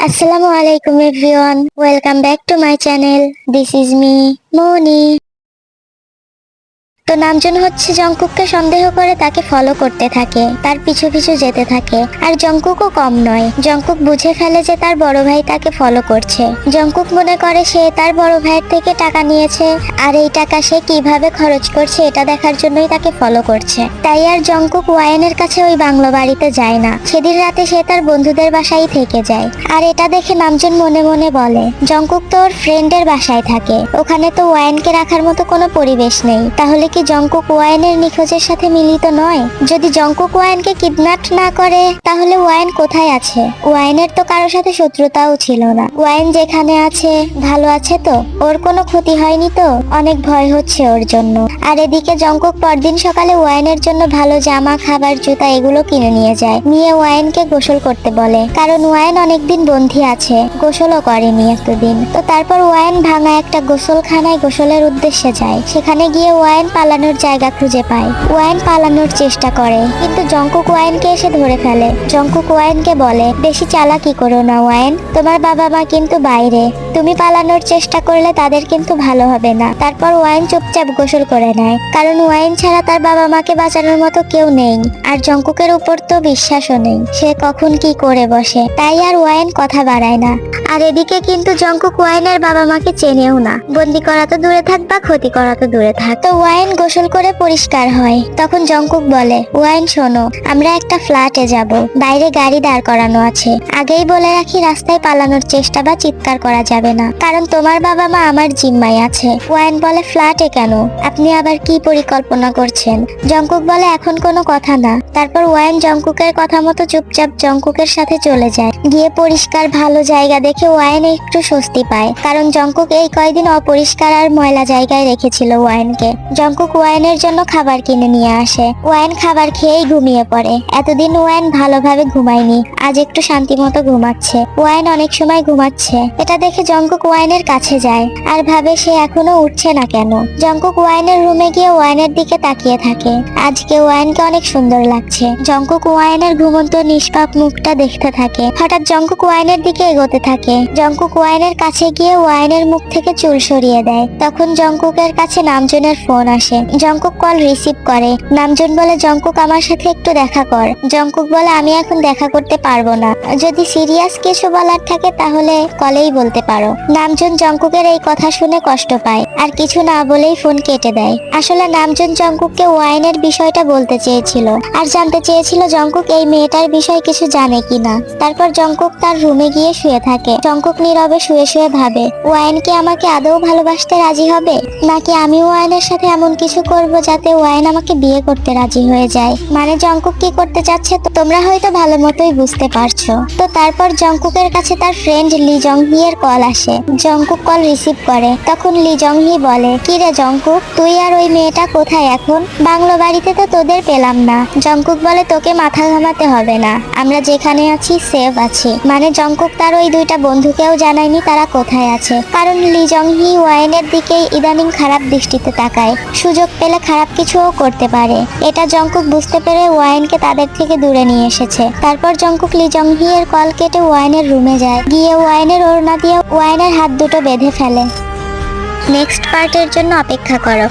আসসালামু আলাইকুম everyone welcome back to my channel this is me Moni তো নামজন হচ্ছে জঙ্কুককে সন্দেহ করে তাকে ফলো করতে থাকে, তার পিছু পিছু যেতে থাকে। আর জঙ্কুকও কম নয়। জঙ্কুক বুঝে ফেলে যে তার বড় ভাই তাকে ফলো করছে। জঙ্কুক মনে করে সে তার বড় ভাইয়ের থেকে টাকা নিয়েছে, আর এই টাকা সে কীভাবে খরচ করছে এটা দেখার জন্যই তাকে ফলো করছে। তাই আর জঙ্কুক ওয়াইনের কাছে ওই বাংলো বাড়িতে যায় না। সেদিন রাতে সে তার বন্ধুদের বাসায় থেকে যায়। আর এটা দেখে নামজন মনে মনে বলে, জঙ্কুক তো ওর ফ্রেন্ডের বাসায় থাকে। ওখানে তো ওয়াইনকে রাখার মতো কোনো পরিবেশ নেই। তাহলে কি জঙ্কুক ওয়াইনের নিখোঁজের সাথে মিলিত নয়, যদি জঙ্কুক ওয়াইনকে কিডন্যাপ না করে, তাহলে ওয়াইন কোথায় আছে? ওয়াইনের তো কারোর সাথে শত্রুতাও ছিল না। ওয়াইন যেখানে আছে, ভালো আছে তো? ওর কোনো ক্ষতি হয়নি তো? অনেক ভয় হচ্ছে ওর জন্য। আর এদিকে জঙ্কুক পরদিন সকালে ওয়াইনের জন্য ভালো জামা, খাবার, জুতা এগুলো কিনে নিয়ে যায়। নিয়ে ওয়াইনকে গোসল করতে বলে। কারণ ওয়াইন অনেকদিন বন্ধি আছে। গোসলও করেনি এতদিন। তো তারপর ওয়াইন ভাঙা একটা গোসলখানায় গোসলের উদ্দেশ্যে যায়। সেখানে গিয়ে ওয়াইন পালানোর জায়গা খুঁজে পায়। ওয়াইন পালানোর চেষ্টা করে, কিন্তু জঙ্কুক ওয়াইনকে এসে ধরে ফেলে। জঙ্কুক ওয়াইনকে বলে, বেশি চালাকি করো না ওয়াইন, তোমার বাবা মা কিন্তু বাইরে। তুমি পালানোর চেষ্টা করলে তাদের কিন্তু ভালো হবে না। তারপর ওয়াইন চুপচাপ গোসল করে নেয়। কারণ ওয়াইন ছাড়া তার বাবা মাকে বাঁচানোর মতো কেউ নেই। আর জঙ্কুকের উপর তো বিশ্বাসও নেই। সে কখন কি করে বসে। তাই আর ওয়াইন কথা বাড়ায় না। আর এদিকে কিন্তু জঙ্কুক ওয়াইনের বাবা মাকে চেনেও না। বন্দি করা তো দূরে থাক বা ক্ষতি করা তো দূরে থাক। তো ওয়াইন গোসল করে পরিষ্কার হয়। তখন জঙ্কুক বলে, ওয়াইন, শোনো, আমরা একটা ফ্ল্যাটে যাব। বাইরে গাড়ি দাঁড় করানো আছে। আগেই বলে রাখি রাস্তায় পালানোর চেষ্টা বা চিৎকার করা যাবে না। কারণ তোমার বাবা মা আমার জিম্মায় আছে। ওয়াইন বলে ফ্ল্যাটে কেন? আপনি আবার কি পরিকল্পনা করছেন? জঙ্কুক বলে এখন কোনো কথা না। তারপর ওয়াইন জঙ্কুকের কথা মতো চুপচাপ জঙ্কুকের সাথে চলে যায়। গিয়ে পরিষ্কার ভালো জায়গা দেখে ওয়াইন একটু স্বস্তি পায়। কারণ জঙ্কুক এই কয়দিন অপরিষ্কার আর ময়লা জায়গায় রেখেছিল ওয়াইনকে। জঙ্কুক ওয়াইনের জন্য খাবার কিনে নিয়ে আসে। ওয়াইন খাবার খেয়েই ঘুমিয়ে পড়ে। এতদিন ওয়াইন ভালোভাবে ঘুমায়নি। আজ একটু শান্তি মতো ঘুমাচ্ছে। ওয়াইন অনেক সময় ঘুমাচ্ছে। এটা দেখে জঙ্কুক ওয়াইনের কাছে যায় আর ভাবে সে এখনও উঠছে না কেন। জঙ্কুক ওয়াইনের রুমে গিয়ে ওয়াইনের দিকে তাকিয়ে থাকে। আজকে ওয়াইনকে অনেক সুন্দর লাগছে। জঙ্কুক ওয়াইনের ঘুমন্ত, নিষ্পাপ মুখটা দেখতে থাকে। হঠাৎ জঙ্কুক ওয়াইনের দিকে এগোতে থাকে। জঙ্কুক ওয়াইনের কাছে গিয়ে ওয়াইনের মুখ থেকে চুল সরিয়ে দেয়। তখন জঙ্কুকের কাছে নামজনের ফোন আসে। জঙ্কুক কল রিসিভ করে। নামজন বলে, জঙ্কুক, আমার সাথে একটু দেখা কর। জঙ্কুক বলে, আমি এখন দেখা করতে পারব না। যদি সিরিয়াস কিছু বলার থাকে, তাহলে কলেই বলতে পারো। নামজন জঙ্কুকের এই কথা শুনে কষ্ট পায়, আর কিছু না বলেই ফোন কেটে দেয়। আসলে নামজন জঙ্কুককে ওয়াইনের বিষয়টা বলতে চেয়েছিল, আর জানতে চেয়েছিল জঙ্কুক এই মেয়েটার বিষয়ে কিছু জানে কিনা। তারপর জঙ্কুক তার রুমে গিয়ে শুয়ে থাকে। জঙ্কুক নীরবে শুয়ে শুয়ে ভাবে, ওয়াইন কি আমাকে আদৌ ভালোবাসতে রাজি হবে? নাকি আমি ওয়াইনের সাথে এমন কিছু করব যাতে ওয়াইন আমাকে বিয়ে করতে রাজি হয়ে যায়? মানে জঙ্কুক কি করতে চাচ্ছে তোমরা হয়তো ভালো মতোই বুঝতে পারছ। তো তারপর জঙ্কুকের কাছে তার ফ্রেন্ড লি জংহি এর কল আসে। জঙ্কুক কল রিসিভ করে। তখন লি জংহি বলে, কি রে জঙ্কুক, তুই আর ওই মেয়েটা কোথায় এখন? বাংলো বাড়িতে তো তোদের পেলাম না। জঙ্কুক বলে, তোকে মাথা ঘামাতে হবে না। আমরা যেখানে আছি, সেফ আছি। মানে জঙ্কুক তার ওই দুইটা বন্ধুকেও জানায়নি তারা কোথায় আছে। কারণ লি জংহি ওয়াইনের দিকে ইদানিং খারাপ দৃষ্টিতে তাকায়। সুযোগ পেলে খারাপ কিছুও করতে পারে। এটা জঙ্কুক বুঝতে পেরে ওয়াইনকে তাদের থেকে দূরে নিয়ে এসেছে। তারপর জঙ্কুক লি জংহি এর কল কেটে ওয়াইনের রুমে যায়। গিয়ে ওয়াইনের ওড়না দিয়ে ওয়াইনের হাত দুটো বেঁধে ফেলে। নেক্সট পার্টের জন্য অপেক্ষা করো।